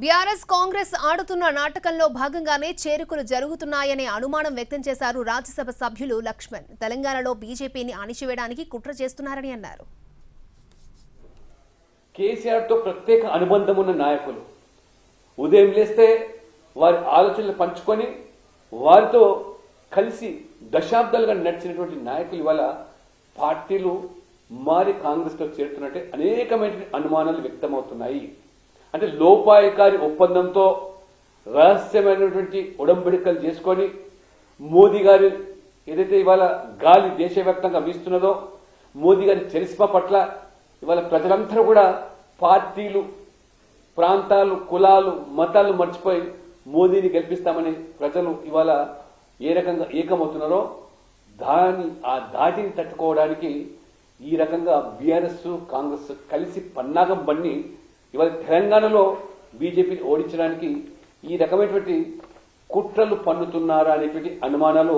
BRS Congress ఆడుతున్న నాటకంలో భాగంగానే చేరుకులు జరుగుతున్నాయనే అనుమానం వ్యక్తం చేశారు రాజ్యసభ సభ్యులు లక్ష్మణ్. తెలంగాణలో బీజేపీని అణిచివేయడానికి కుట్ర చేస్తున్నారని అన్నారు. కేసీఆర్తో ప్రత్యేక అనుబంధం ఉన్న నాయకులు ఉదయం లేస్తే వారి ఆలోచనలు పంచుకొని వారితో కలిసి దశాబ్దాలుగా నడిచినటువంటి నాయకులు ఇవాళ పార్టీలు మారి కాంగ్రెస్లో చేరుతున్నట్టే అనేకమైన అనుమానాలు వ్యక్తమవుతున్నాయి. అంటే లోపాయకారి ఒప్పందంతో రహస్యమైనటువంటి ఉడంబడికలు చేసుకొని మోదీ గారి ఏదైతే ఇవాళ గాలి దేశవ్యాప్తంగా వీస్తున్నదో మోదీ గారి చరిస్మా పట్ల ఇవాళ ప్రజలందరూ కూడా పార్టీలు ప్రాంతాలు కులాలు మతాలు మర్చిపోయి మోదీని గెలిపిస్తామని ప్రజలు ఇవాళ ఏ రకంగా ఏకమవుతున్నారో దాని ఆ దాటిని తట్టుకోవడానికి ఈ రకంగా బీఆర్ఎస్ కాంగ్రెస్ కలిసి పన్నాగం బన్ని ఇవాళ తెలంగాణలో బీజేపీని ఓడించడానికి ఈ రకమైనటువంటి కుట్రలు పన్నుతున్నారా అనేటువంటి అనుమానాలు